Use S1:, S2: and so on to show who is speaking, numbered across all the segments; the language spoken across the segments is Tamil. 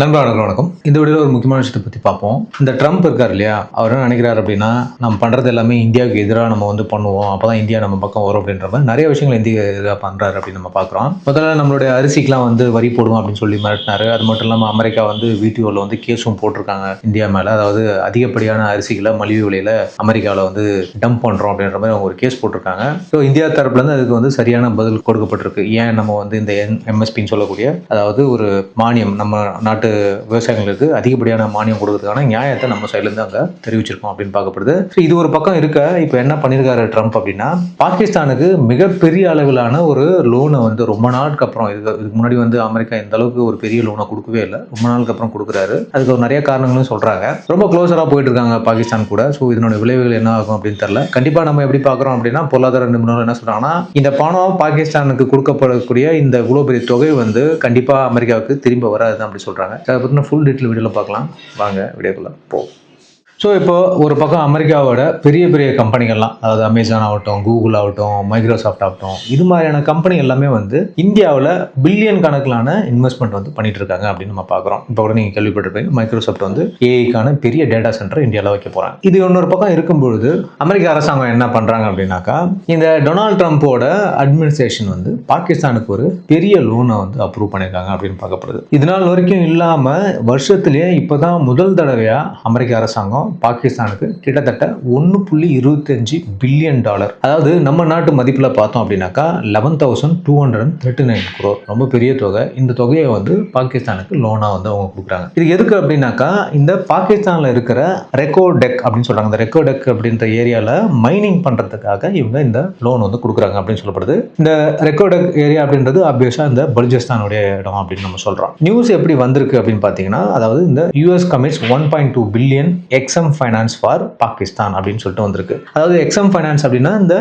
S1: நண்பா வணக்கம். வணக்கம் இந்த வீடியோவில் ஒரு முக்கியமான விஷயத்தை பற்றி பார்ப்போம். இந்த ட்ரம்ப் இருக்கார் இல்லையா? அவர் என்ன நினைக்கிறார் அப்படின்னா நம்ம பண்ணுறது எல்லாமே இந்தியாவுக்கு எதிராக நம்ம வந்து பண்ணுவோம். அப்போ தான் இந்தியா நம்ம பக்கம் வரும் அப்படின்ற மாதிரி நிறைய விஷயங்கள் இந்தியா எதிராக பண்ணுறாரு அப்படின்னு நம்ம பார்க்குறோம். முதல்ல நம்மளுடைய அரிசிக்கெலாம் வந்து வரி போடுவோம் அப்படின்னு சொல்லி மிரட்டினாரு. அது மட்டும் இல்லாமல் அமெரிக்கா வந்து வீடியோவில் வந்து கேஸும் போட்டிருக்காங்க இந்தியா மேலே. அதாவது அதிகப்படியான அரிசிகளை மலிவு விலையில் அமெரிக்காவில் வந்து டம்ப் பண்ணுறோம் அப்படின்ற மாதிரி அவங்க ஒரு கேஸ் போட்டிருக்காங்க. ஸோ இந்தியா தரப்புலேருந்து அதுக்கு வந்து சரியான பதில் கொடுக்கப்பட்டிருக்கு. ஏன் நம்ம வந்து இந்த எம்எஸ்பின்னு சொல்லக்கூடிய அதாவது ஒரு மானியம் நம்ம நாட்டு விவசாயிகளுக்கு அதிகப்படியான மானியம் கொடுக்கறதுக்கான நியாயத்தை நம்ம சைட்லேருந்து அங்கே தெரிவிச்சிருக்கோம் அப்படின்னு பார்க்கப்படுது. ஸோ இது ஒரு பக்கம் இருக்க இப்போ என்ன பண்ணியிருக்காரு ட்ரம்ப் அப்படின்னா பாகிஸ்தானுக்கு மிகப்பெரிய அளவிலான ஒரு லோனை வந்து ரொம்ப நாளுக்கு அப்புறம் இதுக்கு இதுக்கு முன்னாடி வந்து அமெரிக்கா இந்த அளவுக்கு ஒரு பெரிய லோனை கொடுக்கவே இல்லை. ரொம்ப நாளுக்கு அப்புறம் கொடுக்குறாரு. அதுக்கு ஒரு நிறைய காரணங்களும் சொல்கிறாங்க ரொம்ப க்ளோஸராக போயிட்டு இருக்காங்க பாகிஸ்தான் கூட. ஸோ இதனோட விளைவுகள் என்ன ஆகும் அப்படின்னு தெரியல. கண்டிப்பாக நம்ம எப்படி பார்க்குறோம் அப்படின்னா பொருளாதார நிபுணர்கள் என்ன சொல்கிறாங்கன்னா இந்த பணம் பாகிஸ்தானுக்கு கொடுக்கப்படக்கூடிய இந்த இவ்வளோ பெரிய தொகை வந்து கண்டிப்பாக அமெரிக்காவுக்கு திரும்ப வராது அப்படி சொல்கிறாங்க அதை பற்றின ஃபுல் டீட்டெயில் வீடியோவில் பார்க்கலாம். வாங்க வீடியோக்குள்ளே போ ஸோ இப்போ ஒரு பக்கம் அமெரிக்காவோட பெரிய பெரிய கம்பெனிகள்லாம் அதாவது அமேசான் ஆகட்டும் கூகுள் ஆகட்டும் மைக்ரோசாஃப்ட் ஆகட்டும் இது மாதிரியான கம்பெனி எல்லாமே வந்து இந்தியாவில் பில்லியன் கணக்கிலான இன்வெஸ்ட்மெண்ட் வந்து பண்ணிட்டு இருக்காங்க அப்படின்னு நம்ம பார்க்குறோம். இப்போ கூட நீங்கள் கேள்விப்பட்டிருப்பீங்க மைக்ரோசாஃப்ட் வந்து ஏஐக்கான பெரிய டேட்டா சென்டர் இந்தியாவில் வைக்க போகிறாங்க இது இன்னொரு பக்கம் இருக்கும்பொழுது அமெரிக்க அரசாங்கம் என்ன பண்ணுறாங்க அப்படின்னாக்கா இந்த டொனால்ட் ட்ரம்ப்போட அட்மினிஸ்ட்ரேஷன் வந்து பாகிஸ்தானுக்கு ஒரு பெரிய லோனை வந்து அப்ரூவ் பண்ணியிருக்காங்க அப்படின்னு பார்க்கப்படுது. இது நாள் வரைக்கும் இல்லாமல் வருஷத்துலேயே இப்போ தான் முதல் தடவையாக அமெரிக்க அரசாங்கம் பாகிஸ்தானுக்கு கிட்டத்தட்ட ஒன்று புள்ளி இருபத்தஞ்சு பில்லியன் டாலர் அதாவது நம்ம நாட்டு மதிப்பில் பார்த்தோம் அப்படின்னாக்கா eleven thousand two hundred and thirty nine crore ரொம்ப பெரிய தொகை. இந்த தொகையை வந்து பாகிஸ்தானுக்கு லோனாக வந்து அவங்க கொடுக்குறாங்க. இது எதுக்கு அப்படின்னாக்கா இந்த பாகிஸ்தானில் இருக்கிற ரெக்கோ டெக் அப்படின்னு சொல்கிறாங்க இந்த ரெக்கோ டெக் அப்படின்ற ஏரியாவில் மைனிங் பண்ணுறதுக்காக இவங்க இந்த லோன் வந்து கொடுக்குறாங்க அப்படின்னு சொல்லப்படுது. இந்த ரெக்கோ டெக் ஏரியா அப்படின்றது ஆப்வியஸாக இந்த பலுஜிஸ்தானுடைய இடம் அப்படின்னு நம்ம சொல்கிறோம் நியூஸ் எப்படி வந்திருக்கு அப்படின்னு பார்த்தீங்கன்னா அதாவது இந்த US commits one point two billion ex Exim finance for Pakistan அப்படின்னு சொல்லிட்டு வந்திருக்கு. அதாவது எக்ஸம் ஃபைனான்ஸ் அப்படின்னா இந்த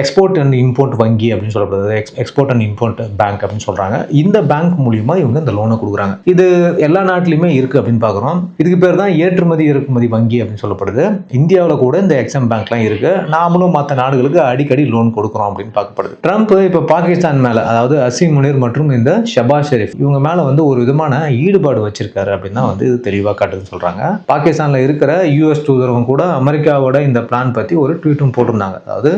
S1: எக்ஸ்போர்ட் அண்ட் இம்போர்ட் வங்கி அப்படின்னு சொல்லப்படுது. எக்ஸ்போர்ட் அண்ட் இம்போர்ட் பேங்க் அப்படின்னு சொல்கிறாங்க இந்த பேங்க் மூலியமா இவங்க இந்த லோனை கொடுக்குறாங்க. இது எல்லா நாட்டிலையுமே இருக்குது அப்படின்னு பார்க்குறோம். இதுக்கு பேர் தான் ஏற்றுமதி இறக்குமதி வங்கி அப்படின்னு சொல்லப்படுது. இந்தியாவில் கூட இந்த எக்ஸம் பேங்க்லாம் இருக்குது நாமளும் மற்ற நாடுகளுக்கு அடிக்கடி லோன் கொடுக்குறோம் அப்படின்னு பார்க்கப்படுது. ட்ரம்ப் இப்போ பாகிஸ்தான் மேலே அதாவது அசீம் முனீர் மற்றும் இந்த ஷபாஸ் ஷெரீஃப் இவங்க மேலே வந்து ஒரு விதமான ஈடுபாடு வச்சிருக்காரு அப்படின்னு தான் வந்து இது தெளிவாக காட்டுதுன்னு சொல்கிறாங்க பாகிஸ்தானில் இருக்கிற யூஎஸ் தூதரகம் கூட அமெரிக்காவோட இந்த பிளான் பற்றி ஒரு ட்வீட்டும் போட்டிருந்தாங்க. அதாவது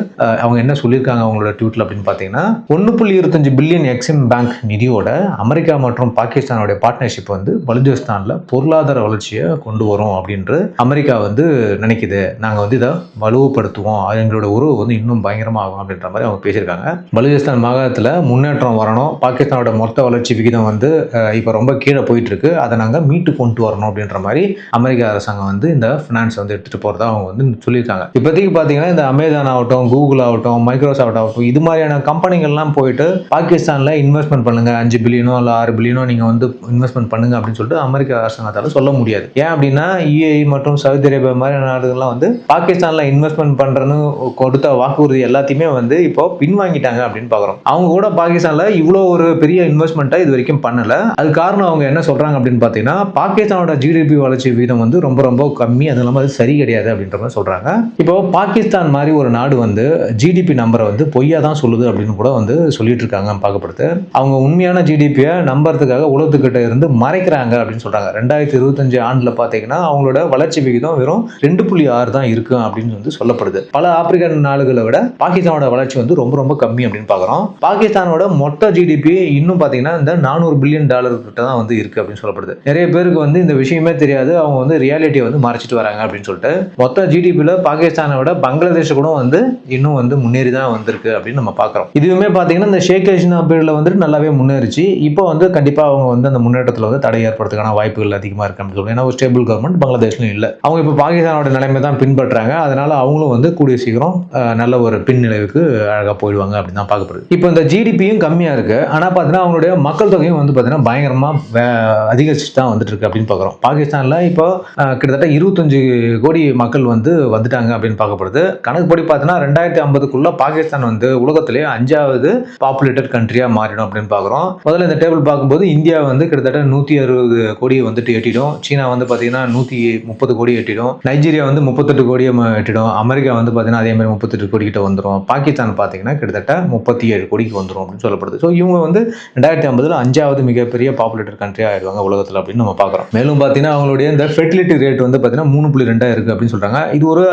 S1: அவங்க என்ன சொல்லியிருக்காங்க அவங்களோட ட்வீட்டில் அப்படின்னு பார்த்தீங்கன்னா ஒன்று புள்ளி இருபத்தஞ்சு பில்லியன் எக்ஸிம் பேங்க் நிதியோட அமெரிக்கா மற்றும் பாகிஸ்தானுடைய பார்ட்னர்ஷிப் வந்து பலுஜிஸ்தானில் பொருளாதார வளர்ச்சியை கொண்டு வரும் அப்படின்று அமெரிக்கா வந்து நினைக்குது. நாங்கள் வந்து இதை வலுவப்படுத்துவோம் எங்களோட உறவு வந்து இன்னும் பயங்கரமாக ஆகும் அப்படின்ற மாதிரி அவங்க பேசியிருக்காங்க. பலுஜிஸ்தான் மாகாணத்தில் முன்னேற்றம் வரணும். பாகிஸ்தானோட மொத்த வளர்ச்சி விகிதம் வந்து இப்போ ரொம்ப கீழே போயிட்டு இருக்கு. அதை நாங்கள் மீட்டு கொண்டு வரணும் அப்படின்ற மாதிரி அமெரிக்க அரசாங்கம் வந்து இந்த ஃபினான்ஸ் வந்து எடுத்துகிட்டு போகிறதா அவங்க வந்து சொல்லியிருக்காங்க. இப்போதைக்கு பார்த்தீங்கன்னா இந்த அமேசான் ஆகட்டும் கூகுள் ஆகட்டும் மைக்ரோசாஃப்ட் ஆகட்டும் இது மாதிரியான கம்பெனிகள்லாம் போயிட்டு பாகிஸ்தானில் இன்வெஸ்ட்மெண்ட் பண்ணுங்கள் அஞ்சு பில்லியனோ இல்லை ஆறு பில்லியனோ நீங்கள் வந்து இன்வெஸ்ட்மெண்ட் பண்ணுங்க அப்படின்னு சொல்லிட்டு அமெரிக்க அரசாங்கத்தால் சொல்ல முடியாது. ஏன் அப்படின்னா யுஏஇ மற்றும் சவுதி அரேபியா மாதிரியான நாடுகள்லாம் வந்து பாகிஸ்தானில் இன்வெஸ்ட்மெண்ட் பண்ணுறன்னு கொடுத்த வாக்குறுதி எல்லாத்தையுமே வந்து இப்போ பின்வாங்கிட்டாங்க அப்படின்னு பார்க்குறோம். அவங்க கூட பாகிஸ்தானில் இவ்வளோ ஒரு பெரிய இன்வெஸ்ட்மெண்ட்டை இது வரைக்கும் பண்ணலை. அது காரணம் அவங்க என்ன சொல்கிறாங்க அப்படின்னு பார்த்தீங்கன்னா பாகிஸ்தானோட ஜிடிபி வளர்ச்சி வீதம் வந்து ரொம்ப ரொம்ப கம்மி கம்மி அது இல்லாமல் அது சரி கிடையாது அப்படின்ற மாதிரி சொல்கிறாங்க இப்போ பாகிஸ்தான் மாதிரி ஒரு நாடு வந்து ஜிடிபி நம்பரை வந்து பொய்யா தான் சொல்லுது அப்படின்னு கூட வந்து சொல்லிட்டு இருக்காங்க பார்க்கப்படுது. அவங்க உண்மையான ஜிடிபியை நம்புறதுக்காக உலகத்துக்கிட்ட இருந்து மறைக்கிறாங்க அப்படின்னு சொல்கிறாங்க ரெண்டாயிரத்தி இருபத்தஞ்சு ஆண்டில் பார்த்தீங்கன்னா அவங்களோட வளர்ச்சி விகிதம் வெறும் ரெண்டு புள்ளி ஆறு தான் இருக்கு அப்படின்னு வந்து சொல்லப்படுது. பல ஆப்பிரிக்கன் நாடுகளை விட பாகிஸ்தானோட வளர்ச்சி வந்து ரொம்ப ரொம்ப கம்மி அப்படின்னு பார்க்குறோம். பாகிஸ்தானோட மொத்த ஜிடிபி இன்னும் பார்த்தீங்கன்னா இந்த நானூறு பில்லியன் டாலர் கிட்ட தான் வந்து இருக்கு அப்படின்னு சொல்லப்படுது. நிறைய பேருக்கு வந்து இந்த விஷயமே தெரியாது. அவங்க வந்து ரியாலிட்டியை வந்து மறைச்சிட்டு வராங்க அப்படின்னு சொல்லிட்டு மொத்த ஜிடிபியில் பாகிஸ்தானை விட பங்களாதேஷ் கூட வந்து இன்னும் வந்து முன்னேறி தான் வந்திருக்கு அப்படின்னு நம்ம பார்க்குறோம் இதுவுமே பார்த்தீங்கன்னா இந்த ஷேக் ஹசீனா பீரியடில் வந்துட்டு நல்லாவே முன்னேறிச்சு. இப்போ வந்து கண்டிப்பாக அவங்க வந்து அந்த முன்னேற்றத்தில் வந்து தடை ஏற்படுறதுக்கான வாய்ப்புகள் அதிகமாக இருக்கு அப்படின்னு சொல்லி ஏன்னா ஒரு ஸ்டேபிள் கவர்மெண்ட் பங்களாதேஷ்லையும் இல்லை. அவங்க இப்போ பாகிஸ்தானோட நிலைமை தான் பின்பற்றுறாங்க அதனால அவங்களும் வந்து கூடிய சீக்கிரம் நல்ல ஒரு பின்னிலைவுக்கு அழகாக போயிடுவாங்க அப்படின்னு தான் பார்க்கப்படுது. இப்போ இந்த ஜிடிபியும் கம்மியாக இருக்கு. ஆனால் பார்த்தீங்கன்னா அவங்களுடைய மக்கள் தொகையும் வந்து பார்த்தீங்கன்னா பயங்கரமாக அதிகரிச்சு தான் வந்துட்டு இருக்கு அப்படின்னு பார்க்குறோம் பாகிஸ்தானில் இப்போ கிட்டத்தட்ட இருபத்தி இருபத்தஞ்சு கோடி மக்கள் வந்து வந்துட்டாங்க அப்படின்னு பார்க்கப்படுது. கணக்குப்படி பார்த்தீங்கன்னா ரெண்டாயிரத்தி ஐம்பதுக்குள்ள பாகிஸ்தான் வந்து உலகத்திலேயே அஞ்சாவது பாப்புலேட்டட் கண்ட்ரியாக மாறிடும் அப்படின்னு பார்க்குறோம். முதல்ல இந்த டேபிள் பார்க்கும்போது இந்தியா வந்து கிட்டத்தட்ட நூற்றி அறுபது கோடியை வந்துட்டு எட்டிடும். சீனா வந்து பார்த்தீங்கன்னா நூற்றி முப்பது கோடி எட்டிடும். நைஜீரியா வந்து முப்பத்தெட்டு கோடியை எட்டிடும். அமெரிக்கா வந்து பார்த்தீங்கன்னா அதே மாதிரி முப்பத்தெட்டு கோடி கிட்ட வந்துடும் பாகிஸ்தான் பார்த்தீங்கன்னா கிட்டத்தட்ட முப்பத்தி ஏழு கோடிக்கு வந்துடும் அப்படின்னு சொல்லப்படுது. ஸோ இவங்க வந்து ரெண்டாயிரத்தி ஐம்பதுல அஞ்சாவது மிகப்பெரிய பாப்புலேட்டட் கண்ட்ரி ஆயிடுவாங்க உலகத்தில் அப்படின்னு நம்ம பார்க்குறோம். மேலும் பார்த்தீங்கன்னா அவங்களுடைய இந்த ஃபெர்டிலிட்டி ரேட் வந்து பார்த்தீங்கன்னா மூணு புள்ளி ரெண்டாக இருக்கு அப்படின்னு சொல்கிறாங்க இது ஒரு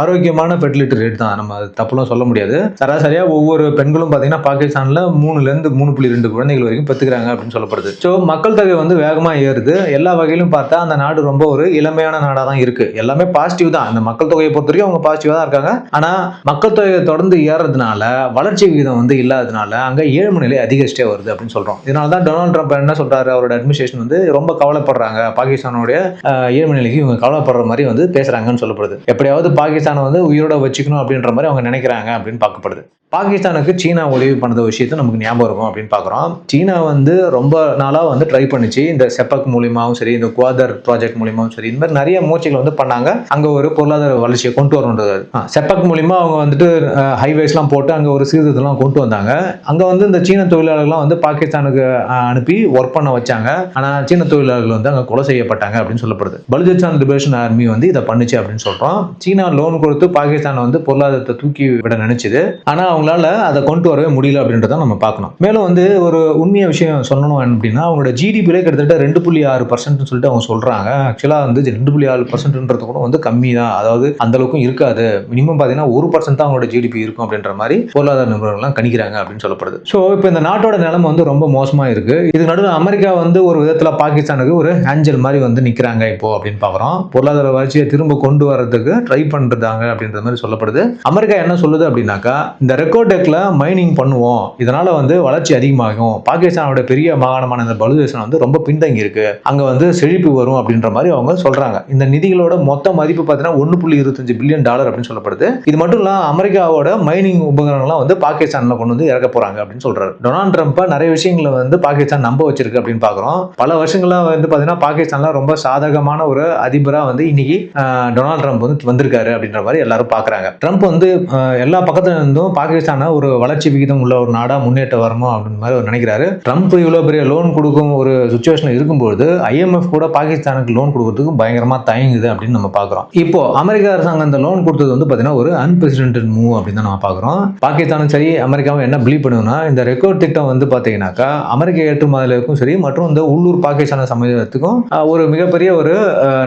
S1: ஆரோக்கியமான ஃபெர்டிலிட்டி ரேட் தான். நம்ம தப்புலாம் சொல்ல முடியாது. சராசரியாக ஒவ்வொரு பெண்களும் பார்த்தீங்கன்னா பாகிஸ்தானில் மூணுலேருந்து மூணு புள்ளி ரெண்டு குழந்தைகள் வரைக்கும் பெற்றுக்கிறாங்க அப்படின்னு சொல்லப்படுது. ஸோ மக்கள் தொகை வந்து வேகமாக ஏறுது. எல்லா வகையிலும் பார்த்தா அந்த நாடு ரொம்ப ஒரு இளமையான நாடாக தான் இருக்குது எல்லாமே பாசிட்டிவ் தான். அந்த மக்கள் தொகையை பொறுத்த வரைக்கும் அவங்க பாசிட்டிவாக தான் இருக்காங்க. ஆனால் மக்கள் தொகை தொடர்ந்து ஏறுறதுனால வளர்ச்சி விகிதம் வந்து இல்லாததுனால அங்கே ஏழ்மை நிலை அதிகரிச்சிட்டே வருது அப்படின்னு சொல்கிறோம் இதனால தான் டொனால்ட் ட்ரம்ப் என்ன சொல்கிறாரு அவரோட அட்மினிஸ்ட்ரேஷன் வந்து ரொம்ப கவலைப்படுறாங்க. பாகிஸ்தானோடைய ஏழ்மை நிலைக்கு இவங்க கவலைப்படுற மாதிரி வந்து பேசுறாங்கன்னு சொல்லப்படுது. எப்படியாவது பாகிஸ்தானை வந்து உயிரோட வச்சுக்கணும் அப்படின்ற மாதிரி அவங்க நினைக்கிறாங்க அப்படின்னு பார்க்கப்படுது. பாகிஸ்தானுக்கு சீனா உதவி பண்ணத விஷயத்தை நமக்கு ஞாபகம் இருக்கும் அப்படின்னு பார்க்குறோம். சீனா வந்து ரொம்ப நாளாக வந்து ட்ரை பண்ணிச்சு. இந்த செப்பக் மூலியமாகவும் சரி இந்த குவாதர் ப்ராஜெக்ட் மூலியமாகவும் சரி இந்த மாதிரி நிறைய முயற்சிகள் வந்து பண்ணாங்க. அங்கே ஒரு பொருளாதார வளர்ச்சியை கொண்டு வரணுன்றது செப்பக் மூலியமா அவங்க வந்துட்டு ஹைவேஸ்லாம் போட்டு அங்கே ஒரு சீர்திருத்தம்லாம் கொண்டு வந்தாங்க. அங்கே வந்து இந்த சீன தொழிலாளர்கள்லாம் வந்து பாகிஸ்தானுக்கு அனுப்பி ஒர்க் பண்ண வச்சாங்க. ஆனால் சீன தொழிலாளர்கள் வந்து அங்கே கொலை செய்யப்பட்டாங்க அப்படின்னு சொல்லப்படுது. பலுஜிஸ்தான் லிபரேஷன் ஆர்மி வந்து இதை பண்ணுச்சு அப்படின்னு சொல்கிறோம் சீனா லோன் கொடுத்து பாகிஸ்தானை வந்து பொருளாதாரத்தை தூக்கி விட நினைச்சது. ஆனால் அவங்களால அதை கொண்டு வரவே முடியல அப்படின்றத நம்ம பார்க்கணும். மேலும் வந்து ஒரு உண்மைய விஷயம் சொல்லணும் அப்படின்னா அவங்களோட ஜிடிபியிலே கிட்டத்தட்ட ரெண்டு புள்ளி ஆறு பர்சன்ட்னு சொல்லிட்டு அவங்க சொல்றாங்க. ஆக்சுவலாக வந்து ரெண்டு புள்ளி ஆறு பர்சன்ட்ன்றது கூட வந்து கம்மி தான். அதாவது அந்த அளவுக்கும் இருக்காது. மினிமம் பார்த்தீங்கன்னா ஒரு பர்சன்ட் தான் அவங்களோட ஜிடிபி இருக்கும் அப்படின்ற மாதிரி பொருளாதார நிபுணர்கள்லாம் கணிக்கிறாங்க அப்படின்னு சொல்லப்படுது. ஸோ இப்போ இந்த நாட்டோட நிலைமை வந்து ரொம்ப மோசமா இருக்கு. இதுக்கு நடுவில் அமெரிக்கா வந்து ஒரு விதத்தில் பாகிஸ்தானுக்கு ஒரு ஆஞ்சல் மாதிரி வந்து நிற்கிறாங்க இப்போ அப்படின்னு பார்க்குறோம். பொருளாதார வளர்ச்சியை திரும்ப கொண்டு வரதுக்கு ட்ரை பண்ணுறாங்க அப்படின்ற மாதிரி சொல்லப்படுது. அமெரிக்கா என்ன சொல்லுது அப்படின்னாக்கா இந்த ரெக்கோடெக்ல மைனிங் பண்ணுவோம். இதனால வந்து வளர்ச்சி அதிகமாகும். பாகிஸ்தானோட பெரிய மாகாணமான இந்த பலுதேசம் வந்து ரொம்ப பின்தங்கி இருக்கு. அங்க வந்து செழிப்பு வரும் அப்படின்ற மாதிரி அவங்க சொல்றாங்க. இந்த நிதிகளோட மொத்த மதிப்பு பார்த்தீங்கன்னா ஒன்று புள்ளி இருபத்தஞ்சு பில்லியன் டாலர் அப்படின்னு சொல்லப்படுது. இது மட்டும் இல்லாமல் அமெரிக்காவோட மைனிங் உபகரணங்கள்லாம் வந்து பாகிஸ்தானில் கொண்டு வந்து இறக்க போறாங்க அப்படின்னு சொல்றாரு. டொனால்ட் ட்ரம்ப்பை நிறைய விஷயங்களை வந்து பாகிஸ்தான் நம்ப வச்சிருக்கு அப்படின்னு பார்க்குறோம். பல வருஷங்களாக வந்து பார்த்தீங்கன்னா பாகிஸ்தான்லாம் ரொம்ப சாதகமான ஒரு தான் வந்து இன்னைக்கு டொனால்ட் ட்ரம்ப் வந்து வந்திருக்காரு அப்படின்ற மாதிரி எல்லாரும் பார்க்குறாங்க ட்ரம்ப் வந்து எல்லா பக்கத்துல இருந்தும் பாகிஸ்தானை ஒரு வளர்ச்சி விகிதம் உள்ள ஒரு நாடா முன்னேற்ற வரணும் அப்படின்னு மாதிரி அவர் நினைக்கிறாரு. ட்ரம்ப் இவ்வளவு பெரிய லோன் கொடுக்கும் ஒரு சுச்சுவேஷன் இருக்கும்போது ஐஎம்எஃப் கூட பாகிஸ்தானுக்கு லோன் கொடுக்கறதுக்கு பயங்கரமா தயங்குது அப்படின்னு நம்ம பார்க்குறோம் இப்போ அமெரிக்க அரசாங்கம் அந்த லோன் கொடுத்தது வந்து பாத்தீங்கன்னா ஒரு அன்பிரசிடென்டட் மூவ் அப்படின்னு தான் நம்ம பார்க்குறோம் பாகிஸ்தானும் சரி அமெரிக்காவும் என்ன பிலீவ் பண்ணுவோம்னா இந்த ரெக்கார்ட் திட்டம் வந்து பாத்தீங்கன்னாக்கா அமெரிக்க ஏற்றுமதிகளுக்கும் சரி மற்றும் இந்த உள்ளூர் பாகிஸ்தான சமயத்துக்கும் ஒரு மிகப்பெரிய ஒரு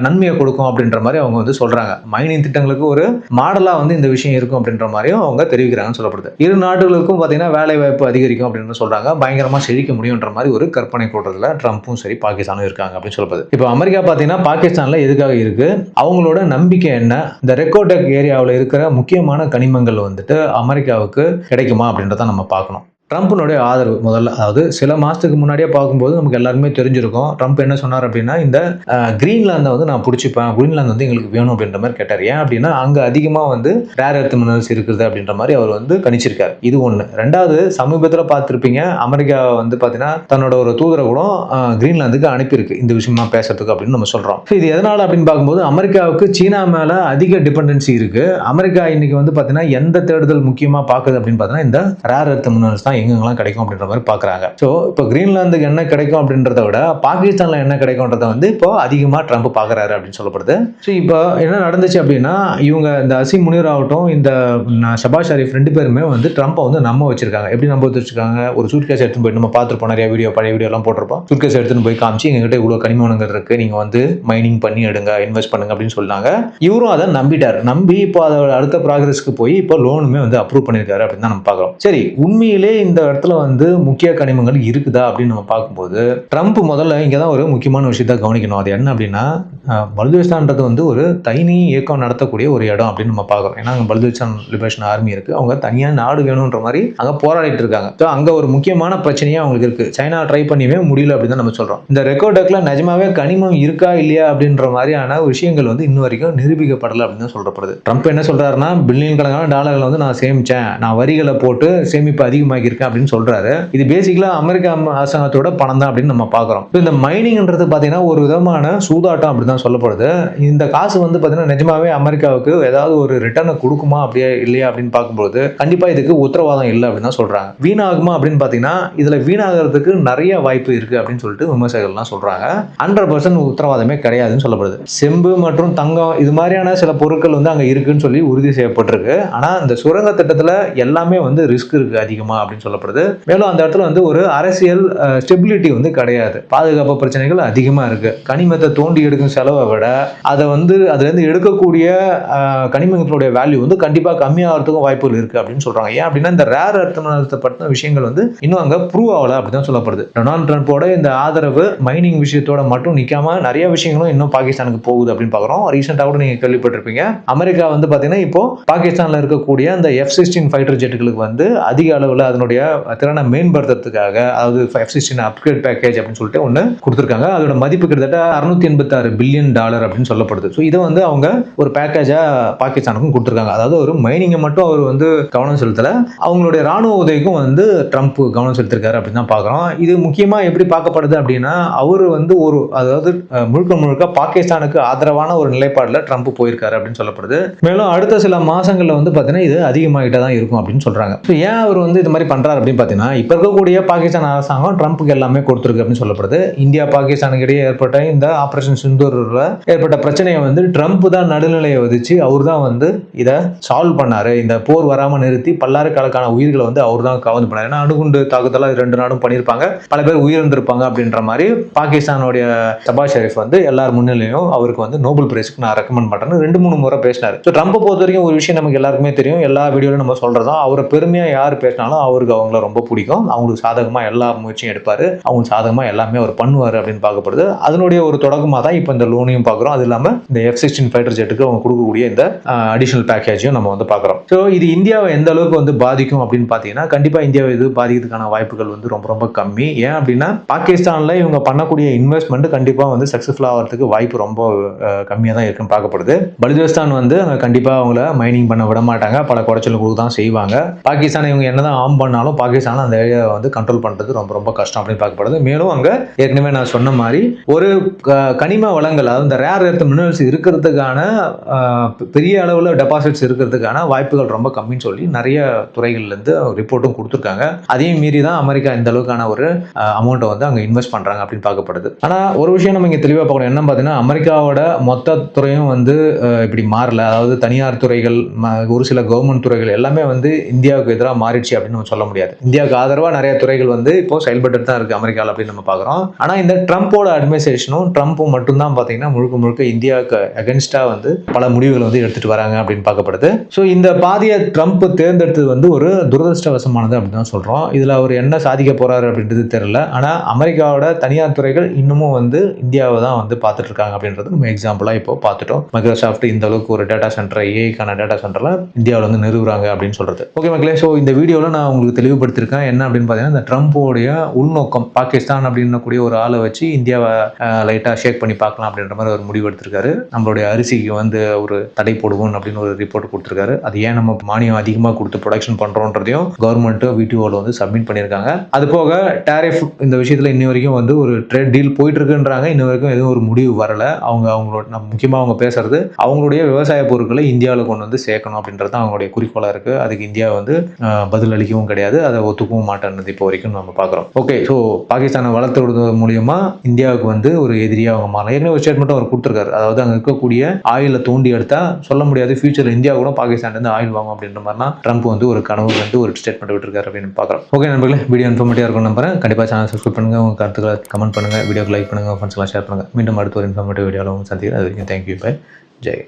S1: நன்மையை கொடுக்கும் அப்படின்ற மாதிரி அவங்க வந்து சொல்றாங்க. மைனிங் திட்டங்களுக்கு ஒரு மாடலா வந்து இந்த விஷயம் இருக்கும் அப்படின்ற மாதிரியும் அவங்க தெரிவிக்கிறாங்கன்னு சொல்லப்படுது. இரு நாடுகளுக்கும் பாத்தீங்கன்னா வேலை வாய்ப்பு அதிகரிக்கும் அப்படின்னு சொல்றாங்க. பயங்கரமா செழிக்க முடியுன்ற மாதிரி ஒரு கற்பனை கூட்டத்துல ட்ரம்ப்பும் சரி பாகிஸ்தானும் இருக்காங்க அப்படின்னு சொல்லப்படுது. இப்போ அமெரிக்கா பாத்தீங்கன்னா பாகிஸ்தான்ல எதுக்காக இருக்கு? அவங்களோட நம்பிக்கை என்ன? இந்த ரெக்கோடெக் ஏரியாவில் இருக்கிற முக்கியமான கனிமங்கள் வந்துட்டு அமெரிக்காவுக்கு கிடைக்குமா அப்படின்றத நம்ம பார்க்கணும். ட்ரம்ப்னுடைய ஆதரவு முதல்ல. அதாவது சில மாதத்துக்கு முன்னாடியே பார்க்கும்போது நமக்கு எல்லாருக்குமே தெரிஞ்சிருக்கும். ட்ரம்ப் என்ன சொன்னார் அப்படின்னா இந்த கிரீன்லாந்தை வந்து நான் பிடிச்சிப்பேன். கிரீன்லாந்து வந்து எங்களுக்கு வேணும் அப்படின்ற மாதிரி கேட்டார். ஏன் அப்படின்னா அங்கே அதிகமாக வந்து ரேர் எர்த் மினரல்ஸ் இருக்குது அப்படின்ற மாதிரி அவர் வந்து கணிச்சிருக்கார். இது ஒன்று ரெண்டாவது சமீபத்தில் பார்த்துருப்பீங்க அமெரிக்கா வந்து பார்த்தீங்கன்னா தன்னோட ஒரு தூதரை கூட கிரீன்லாந்துக்கு அனுப்பியிருக்கு. இந்த விஷயமா பேசுறதுக்கு அப்படின்னு நம்ம சொல்கிறோம் இது எதனால் அப்படின்னு பார்க்கும்போது அமெரிக்காவுக்கு சீனா மேலே அதிக டிபெண்டன்சி இருக்குது அமெரிக்கா இன்னைக்கு வந்து பார்த்தீங்கன்னா எந்த தேடுதல் முக்கியமாக பார்க்குது அப்படின்னு பார்த்தீங்கன்னா இந்த ரேர் எர்த் மினரல்ஸ் தான் எங்கெங்கெல்லாம் கிடைக்கும் அப்படின்ற மாதிரி பார்க்குறாங்க. ஸோ இப்போ கிரீன்லாந்துக்கு என்ன கிடைக்கும் அப்படின்றத விட பாகிஸ்தானில் என்ன கிடைக்கும்ன்றத வந்து இப்போ அதிகமாக ட்ரம்ப் பார்க்குறாரு அப்படின்னு சொல்லப்படுது. ஸோ இப்போ என்ன நடந்துச்சு அப்படின்னா இவங்க இந்த அசி முனிர் ஆகட்டும் இந்த ந- ஷரீஃப் ரெண்டு பேருமே வந்து ட்ரம்ப்பை வந்து நம்ம வச்சிருக்காங்க. எப்படி நம்ம வச்சிருக்காங்க? ஒரு சூட் கேஸ் எடுத்துன்னு போய் நம்ம பார்த்துருப்போம் நிறைய வீடியோ பழைய வீடியோலாம் போட்டிருப்போம். சூட் கேஸ் எடுத்துன்னு போய் காமிச்சு எங்ககிட்ட இவ்வளோ கனிமவனங்கள் இருக்கு நீங்கள் வந்து மைனிங் பண்ணி எடுங்க இன்வெஸ்ட் பண்ணுங்க அப்படின்னு சொன்னாங்க. இவரும் அதை நம்பிட்டார். நம்பி இப்போ அதோட அடுத்த ப்ராக்ரஸ்க்கு போய் இப்போ லோனுமே வந்து அப்ரூவ் பண்ணியிருக்காரு அப்படின்னு தான் நம்ம பார்க்குறோம். சரி உண்மையிலே இந்த இடத்துல வந்து முக்கிய கனிமங்கள் இருக்குதா அப்படின்னு நம்ம பார்க்கும்போது ட்ரம்ப் முதல்ல இங்கே தான் ஒரு முக்கியமான விஷயத்த கவனிக்கணும். அது என்ன அப்படின்னா அஹ், வந்து ஒரு தனி இயக்கம் நடத்தக்கூடிய ஒரு இடம் அப்படின்னு நம்ம பார்க்குறோம். ஏன்னா அங்கே பலுதிஸ்தான் லிபரேஷன் ஆர்மி இருக்குது அவங்க தனியாக நாடு வேணுன்ற மாதிரி அங்கே போராடிட்டு இருக்காங்க. ஸோ அங்கே ஒரு முக்கியமான பிரச்சனையாக அவங்களுக்கு இருக்குது சைனா ட்ரை பண்ணியுமே முடியல அப்படின்னு தான் நம்ம சொல்கிறோம் இந்த ரெக்கார்டக்கில் நிஜமாவே கனிமம் இருக்கா இல்லையா அப்படின்ற மாதிரியான விஷயங்கள் வந்து இன்ன வரைக்கும் நிரூபிக்கப்படலை அப்படின்னு தான் சொல்றப்படுது ட்ரம்ப் என்ன சொல்கிறாருன்னா பில்லியன் கணக்கான டாலர்களை வந்து நான் சேமித்தேன் நான் வரிகளை போட்டு சேமிப்பு அதிகமாக்கி பண்ணியிருக்கேன் அப்படின்னு சொல்றாரு. இது பேசிக்கலா அமெரிக்கா அரசாங்கத்தோட பணம் தான் அப்படின்னு நம்ம பாக்குறோம் இந்த மைனிங்ன்றது பார்த்தீங்கன்னா ஒரு விதமான சூதாட்டம் அப்படி தான் சொல்லப்படுது. இந்த காசு வந்து பார்த்தீங்கன்னா நிஜமாவே அமெரிக்காவுக்கு ஏதாவது ஒரு ரிட்டர்னை கொடுக்குமா அப்படியே இல்லையா அப்படின்னு பார்க்கும்போது கண்டிப்பாக இதுக்கு உத்தரவாதம் இல்லை அப்படின்னு தான் சொல்கிறாங்க வீணாகுமா அப்படின்னு பார்த்தீங்கன்னா இதில் வீணாகிறதுக்கு நிறைய வாய்ப்பு இருக்குது அப்படின்னு சொல்லிட்டு விமர்சகர்கள்லாம் சொல்கிறாங்க ஹண்ட்ரட் பர்சன்ட் உத்தரவாதமே கிடையாதுன்னு சொல்லப்படுது. செம்பு மற்றும் தங்கம் இது மாதிரியான சில பொருட்கள் வந்து அங்கே இருக்குன்னு சொல்லி உறுதி செய்யப்பட்டிருக்கு. ஆனால் இந்த சுரங்க திட்டத்தில் எல்லாமே வந்து ரிஸ்க் இருக்கு அதிகமா அப்படின்னு சொல்லப்படுது. மேலும் அந்த இடத்துல வந்து ஒரு அரசியல் ஸ்டெபிலிட்டி வந்து கிடையாது. பாதுகாப்பு பிரச்சனைகள் அதிகமாக இருக்குது கனிமத்தை தோண்டி எடுக்கும் செலவை விட அதை வந்து அதுலேருந்து எடுக்கக்கூடிய கனிமங்களுடைய வேல்யூ வந்து கண்டிப்பாக கம்மியாகிறதுக்கும் வாய்ப்புகள் இருக்குது அப்படின்னு சொல்கிறாங்க ஏன் அப்படின்னா இந்த ரேர் அர்த்தப்படுத்த விஷயங்கள் வந்து இன்னும் அங்கே ப்ரூவ் ஆகலை அப்படி தான் சொல்லப்படுது. டொனால்ட் ட்ரம்ப்போட இந்த ஆதரவு மைனிங் விஷயத்தோட மட்டும் நிற்காம நிறைய விஷயங்களும் இன்னும் பாகிஸ்தானுக்கு போகுது அப்படின்னு பார்க்குறோம். ரீசெண்டாக கூட நீங்கள் கேள்விப்பட்டிருப்பீங்க. அமெரிக்கா வந்து பார்த்தீங்கன்னா இப்போ பாகிஸ்தானில் இருக்கக்கூடிய அந்த எஃப் சிக்ஸ்டீன் ஃபைட்டர் ஜெட்டுகளுக்கு வந்து அதிக அளவில் அதனுடைய திறனை மேம்படுத்துறதுக்காக அதாவது ஃபைவ் சிக்ஸ்டின் அப்கிரேட் பேக்கேஜ் அப்படின்னு சொல்லிட்டு ஒன்று கொடுத்துருக்காங்க. அதோட மதிப்பு கிட்டத்தட்ட அறுநூத்தி எண்பத்தாறு பில்லியன் டாலர் அப்படின்னு சொல்லப்படுது. ஸோ இதை வந்து அவங்க ஒரு பேக்கேஜாக பாகிஸ்தானுக்கும் கொடுத்துருக்காங்க. அதாவது ஒரு மைனிங்கை மட்டும் அவர் வந்து கவனம் செலுத்தலை. அவங்களுடைய ராணுவ உதவிக்கும் வந்து ட்ரம்ப் கவனம் செலுத்திருக்காரு அப்படின்னு தான் பார்க்குறோம் இது முக்கியமாக எப்படி பார்க்கப்படுது அப்படின்னா அவர் வந்து ஒரு அதாவது முழுக்க முழுக்க பாகிஸ்தானுக்கு ஆதரவான ஒரு நிலைப்பாடில் ட்ரம்ப் போயிருக்காரு அப்படின்னு சொல்லப்படுது. மேலும் அடுத்த சில மாதங்களில் வந்து பார்த்தீங்கன்னா இது அதிகமாகிட்டே தான் இருக்கும் அப்படின்னு சொல்கிறாங்க ஸோ ஏன் அவர் வந்து இது மாதிரி பண்ணுறாரு அப்படின்னு பார்த்தீங்கன்னா இப்போ இருக்கக்கூடிய பாகிஸ்தான் அரசாங்கம் ட்ரம்ப்புக்கு எல்லாமே கொடுத்துருக்கு அப்படின்னு சொல்லப்படுது. இந்தியா பாகிஸ்தானுக்கு இடையே ஏற்பட்ட இந்த ஆப்ரேஷன் சிந்தூரில் ஏற்பட்ட பிரச்சனையை வந்து ட்ரம்ப் தான் நடுநிலையை விதிச்சு அவர் தான் வந்து இதை சால்வ் பண்ணார். இந்த போர் வராமல் நிறுத்தி பல்லாயிரக்கணக்கான உயிர்களை வந்து அவர் தான் கவர்ந்து பண்ணார் ஏன்னா அணுகுண்டு தாக்குதலாக ரெண்டு நாடும் பண்ணியிருப்பாங்க. பல பேர் உயிரிழந்திருப்பாங்க அப்படின்ற மாதிரி பாகிஸ்தானுடைய சபாஸ் ஷெரீஃப் வந்து எல்லார் முன்னிலையும் அவருக்கு வந்து நோபல் பிரைஸுக்கு நான் ரெக்கமெண்ட் பண்ணுறேன்னு ரெண்டு மூணு முறை பேசினார். ஸோ ட்ரம்ப்பை பொறுத்த வரைக்கும் ஒரு விஷயம் நமக்கு எல்லாருக்குமே தெரியும். எல்லா வீடியோலையும் நம்ம சொல்கிறதான் அவரை பெருமையாக யார் பேசினாலும் அவருக்கு அவங்கள ரொம்ப பிடிக்கும். அவங்களுக்கு சாதகமாக எல்லா முயற்சியும் எடுப்பார். அவங்களுக்கு சாதகமாக எல்லாமே அவர் பண்ணுவார் அப்படின்னு பார்க்கப்படுது. அதனுடைய ஒரு தொடக்கமாக தான் இப்போ இந்த லோனையும் பார்க்குறோம். அது இல்லாமல் இந்த எஃப் சிக்ஸ்டீன் ஃபைட்டர் ஜெட்டுக்கு அவங்க கொடுக்கக்கூடிய இந்த அடிஷனல் பேக்கேஜையும் நம்ம வந்து பார்க்குறோம். ஸோ இது இந்தியாவை எந்த அளவுக்கு வந்து பாதிக்கும் அப்படின்னு பார்த்தீங்கன்னா கண்டிப்பாக இந்தியாவை இது பாதிக்கிறதுக்கான வாய்ப்புகள் வந்து ரொம்ப ரொம்ப கம்மி. ஏன் அப்படின்னா பாகிஸ்தானில் இவங்க பண்ணக்கூடிய இன்வெஸ்ட்மெண்ட் கண்டிப்பாக வந்து சக்ஸஸ்ஃபுல் ஆகிறதுக்கு வாய்ப்பு ரொம்ப கம்மியாக தான் இருக்குன்னு பார்க்கப்படுது. பலுஜிஸ்தான் வந்து அங்கே கண்டிப்பாக அவங்கள மைனிங் பண்ண விட மாட்டாங்க. பல குறைச்சல் கொடுக்க தான் செய்வாங்க. பாகிஸ்தான் இவங்க என்னதான் ஆம் பண்ணாலும் பாகிஸ்தான் அந்த ஏரியாவை வந்து கண்ட்ரோல் பண்ணுறது ரொம்ப ரொம்ப கஷ்டம் அப்படின்னு பார்க்கப்படுது. மேலும் அங்கே ஏற்கனவே நான் சொன்ன மாதிரி ஒரு க- கனிம வளங்கள் அதாவது இந்த ரேர் எர்த் மினரல்ஸ் இருக்கிறதுக்கான பெரிய அளவில் டெபாசிட்ஸ் இருக்கிறதுக்கான வாய்ப்புகள் ரொம்ப கம்மின்னு சொல்லி நிறைய துறைகள்லேருந்து ரிப்போர்ட்டும் கொடுத்துருக்காங்க. அதையும் மீறி தான் அமெரிக்கா இந்த அளவுக்கான ஒரு அமௌண்ட்டை வந்து அங்கே இன்வெஸ்ட் பண்ணுறாங்க அப்படின்னு பார்க்கப்படுது. ஆனால் ஒரு விஷயம் நம்ம இங்கே தெளிவாக பார்க்கணும். என்ன பார்த்தீங்கன்னா அமெரிக்காவோட மொத்த துறையும் வந்து இப்படி மாறல. அதாவது தனியார் துறைகள் ஒரு சில கவர்மெண்ட் துறைகள் எல்லாமே வந்து இந்தியாவுக்கு எதிராக மாறிடுச்சு அப்படின்னு நம்ம சொல்ல முடியாது. இந்தியாவுக்கு ஆதரவாக நிறைய துறைகள் வந்து இப்போ செயல்பட்டு தான் இருக்குது அமெரிக்காவில் அப்படின்னு நம்ம பார்க்குறோம். ஆனால் இந்த ட்ரம்ப்போட அட்மினிஸ்ட்ரேஷனும் ட்ரம்ப்பும் மட்டும்தான் பார்த்தீங்கன்னா முழுக்க முழுக்க இந்தியாவுக்கு அகென்ஸ்டாக வந்து பல முடிவுகளை வந்து எடுத்துகிட்டு வராங்க அப்படின்னு பார்க்கப்படுது. ஸோ இந்த பாதையை ட்ரம்ப் தேர்ந்தெடுத்தது வந்து ஒரு துரதிருஷ்டவசமானது அப்படின்னு தான் சொல்கிறோம் இதில் அவர் என்ன சாதிக்க போகிறாரு அப்படின்றது தெரில ஆனால் அமெரிக்காவோட தனியார் துறைகள் இன்னமும் வந்து இந்தியாவை தான் வந்து பார்த்துட்டு இருக்காங்க அப்படின்றது நம்ம எக்ஸாம்பிளாக இப்போ பார்த்துட்டோம். மைக்ரோசாஃப்ட் இந்த அளவுக்கு ஒரு டேட்டா சென்டர் ஏஐக்கான டேட்டா சென்டரில் இந்தியாவில் வந்து நிறுவுறாங்க அப்படின்னு சொல்கிறது ஓகே மக்களே ஸோ இந்த வீடியோவில் நான் உங்களுக்கு தெளிவுபடுத்தியிருக்கேன். என்ன அப்படின்னு பார்த்தீங்கன்னா இந்த ட்ரம்ப்போடைய உள்நோக்கம் பாகிஸ்தான் அப்படின்னக்கூடிய ஒரு ஆளை வச்சு இந்தியாவை லைட்டாக ஷேக் பண்ணி பார்க்கலாம் அப்படின்ற மாதிரி ஒரு முடிவு எடுத்திருக்காரு. நம்மளுடைய அரிசிக்கு வந்து ஒரு தடை போடுவோம் அப்படின்னு ஒரு ரிப்போர்ட் கொடுத்துருக்காரு. அது ஏன் நம்ம மானியம் அதிகமாக கொடுத்து ப்ரொடக்ஷன் பண்ணுறோன்றதையும் கவர்மெண்ட்டு விடிஓவில் வந்து சப்மிட் பண்ணியிருக்காங்க. அது போக டேரிஃப் இந்த விஷயத்தில் இன்ன வரைக்கும் வந்து ஒரு ட்ரேட் டீல் போயிட்டு இருக்குன்றாங்க இன்ன வரைக்கும் எதுவும் ஒரு முடிவு வரல. அவங்க அவங்களோட நம்ம முக்கியமாக அவங்க பேசுறது அவங்களுடைய விவசாய பொருட்களை இந்தியாவில் கொண்டு வந்து சேர்க்கணும் அப்படின்றது தான் அவங்களுடைய குறிக்கோளாக இருக்குது அதுக்கு இந்தியா வந்து பதில் அளிக்கவும் கிடையாது அதை ஒத்துக்கவும் மாட்டேன்றது இப்போ வரைக்கும் நம்ம பார்க்குறோம். ஓகே ஸோ பாகிஸ்தானை வளர்த்து விடுறது மூலியமா இந்தியாவுக்கு வந்து ஒரு எதிரியாக அவங்க மாறலாம். ஏற்கனவே ஒரு ஸ்டேட்மெண்ட்டும் அவர் கொடுத்துருக்காரு. அதாவது அங்கே இருக்கக்கூடிய ஆயிலை தோண்டி எடுத்தால் சொல்ல முடியாது ஃபியூச்சர் இந்தியா கூட பாகிஸ்தான்லேருந்து ஆயில் வாங்கும் அப்படின்ற மாதிரினா ட்ரம்ப் வந்து ஒரு கனவு வந்து ஒரு ஸ்டேட்மெண்ட் விட்டுருக்காரு அப்படின்னு பார்க்குறோம். ஓகே நண்பர்களே வீடியோ இன்ஃபர்மேட்டிவாக இருக்கும் நம்புறேன். கண்டிப்பாக சேனல் சப்ஸ்கிரைப் பண்ணுங்கள் உங்கள் கருத்துக்களை கமெண்ட் பண்ணுங்க. வீடியோக்கு லைக் பண்ணுங்க. ஃப்ரெண்ட்ஸ்லாம் ஷேர் பண்ணுங்கள் மீண்டும் அடுத்த ஒரு இன்ஃபார்மேட்டிவ் வீடியோவில் சந்திக்கிறேன். அது வரைக்கும் தேங்க்யூ பை ஜெய்